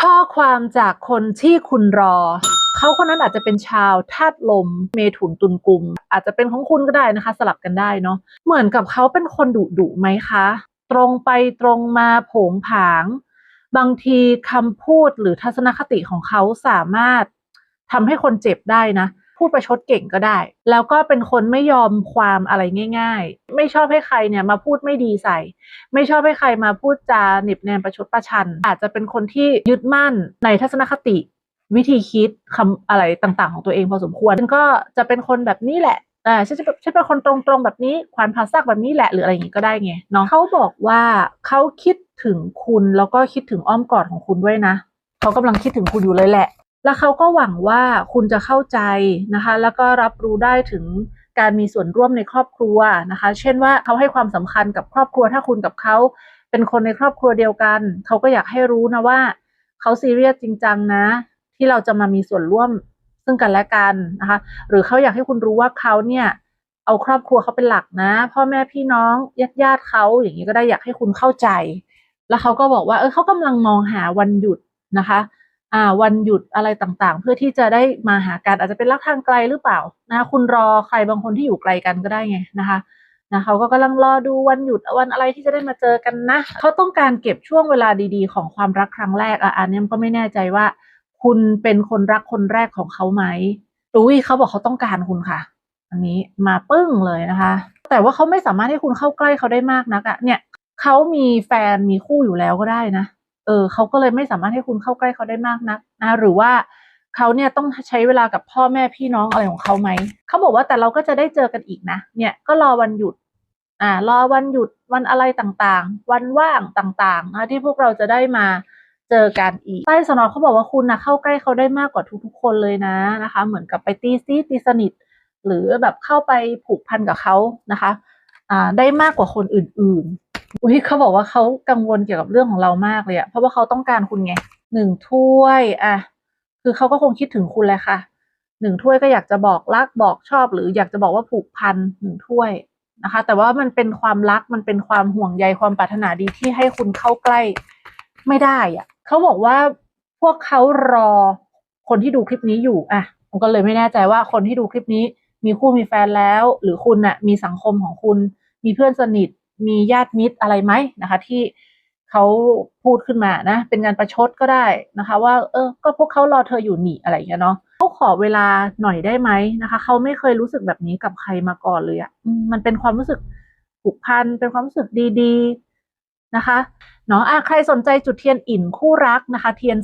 ข้อความจากคนที่คุณรอ เขาคนนั้นอาจจะเป็นชาวธาตุลม เมถุนตุลกุม อาจจะเป็นของคุณก็ได้นะคะ สลับกันได้เนาะเหมือนกับเขาเป็นคนดุดุไหมคะ ตรงไปตรงมาโผงผาง บางทีคำพูดหรือทัศนคติของเขาสามารถทำให้คนเจ็บได้นะ พูดประชดเก่งก็ได้ แล้วก็เป็นคนไม่ยอมความอะไรง่าย ๆ ไม่ชอบให้ใครเนี่ยมาพูดไม่ดีใส่ ไม่ชอบให้ใครมาพูดจาหน็บแนมประชดประชัน อาจจะเป็นคนที่ยึดมั่นในทัศนคติวิธีคิดคำอะไรต่างๆ ของตัวเองพอสมควรก็จะเป็นคนแบบนี้แหละอ่าฉันจะฉันเป็นคนตรงๆแบบนี้ขวานผ่าซากแบบนี้แหละหรืออะไรอย่างนี้ก็ได้ไงเนาะเขาบอกว่าเขาคิดถึงคุณแล้วก็คิดถึงอ้อมกอดของคุณด้วยนะเขากำลังคิดถึงคุณอยู่เลยแหละ แล้วเขาก็หวังว่าคุณจะเข้าใจนะคะ แล้วก็รับรู้ได้ถึงการมีส่วนร่วมในครอบครัวนะคะ เช่นว่าเขาให้ความสำคัญกับครอบครัว ถ้าคุณกับเขาเป็นคนในครอบครัวเดียวกัน เขาก็อยากให้รู้นะว่าเขาซีเรียสจริงจังนะ ที่เราจะมามีส่วนร่วมซึ่งกันและกันนะคะ หรือเขาอยากให้คุณรู้ว่าเขาเนี่ยเอาครอบครัวเขาเป็นหลักนะ พ่อแม่พี่น้องญาติญาติเขาอย่างนี้ก็ได้อยากให้คุณเข้าใจ แล้วเขาก็บอกว่าเออเขากำลังมองหาวันหยุดนะคะ วันหยุดอะไรต่างๆ เพื่อที่จะได้มาหากันอาจจะเป็นรักทางไกลหรือเปล่านะคะคุณรอใครบางคนที่อยู่ไกลกันก็ได้ไงนะคะนะเขาก็กำลังรอดูวันหยุดวันอะไรที่จะได้มาเจอกันนะเขาต้องการเก็บช่วงเวลาดีๆ ของความรักครั้งแรกอะอันนี้ก็ไม่แน่ใจว่า คุณเป็นคนรักคนแรกของเขาไหมอุ้ยเขาบอกเขาต้องการคุณค่ะ อันนี้มาปึ้งเลยนะคะ แต่ว่าเขาไม่สามารถให้คุณเข้าใกล้เขาได้มากนักอะเนี่ยเขามีแฟนมีคู่อยู่แล้วก็ได้นะ เออเขาก็เลยไม่สามารถให้คุณเข้าใกล้เขาได้มากนักนะหรือว่าเขาเนี่ยต้องใช้เวลากับพ่อแม่พี่น้องอะไรของเขาไหมเขาบอกว่าแต่เราก็จะได้เจอกันอีกนะ เนี่ยก็รอวันหยุดอ่ารอวันหยุดวันอะไรต่างๆ วันว่างต่างๆนะที่พวกเราจะได้มาเจอกันอีกใต้สนอเขาบอกว่าคุณนะเข้าใกล้เขาได้มากกว่าทุกๆคนเลยนะนะคะ เหมือนกับไปตีซีตีสนิท หรือแบบเข้าไปผูกพันกับเขานะคะอ่าได้มากกว่าคนอื่นๆ อุ้ยเขาบอกว่าเขากังวลเกี่ยวกับเรื่องของเรามากเลยอะเพราะว่าเขาต้องการคุณไงหนึ่งถ้วยอะคือเขาก็คงคิดถึงคุณเลยค่ะหนึ่งถ้วยก็อยากจะบอกรักบอกชอบ หรืออยากจะบอกว่าผูกพันหนึ่งถ้วยนะคะ แต่ว่ามันเป็นความรักมันเป็นความห่วงใยความปรารถนาดีที่ให้คุณเข้าใกล้ไม่ได้อะเขาบอกว่าพวกเขารอคนที่ดูคลิปนี้อยู่อะผมก็เลยไม่แน่ใจว่าคนที่ดูคลิปนี้ มีคู่มีแฟนแล้ว หรือคุณน่ะมีสังคมของคุณ มีเพื่อนสนิท มีญาติมิตรอะไรไหมนะคะ ที่เขาพูดขึ้นมานะ เป็นการประชดก็ได้นะคะ ว่า เออ ก็พวกเขารอเธออยู่หนีอะไรอย่างเงี้ยเนาะเขาขอเวลาหน่อยได้ไหมนะคะ เขาไม่เคยรู้สึกแบบนี้กับใครมาก่อนเลยอะ่ะมันเป็นความรู้สึกผูกพันเป็นความรู้สึกดี ๆนะคะเนาะอะใครสนใจจุดเทียนอิ่นคู่รักนะคะ เทียน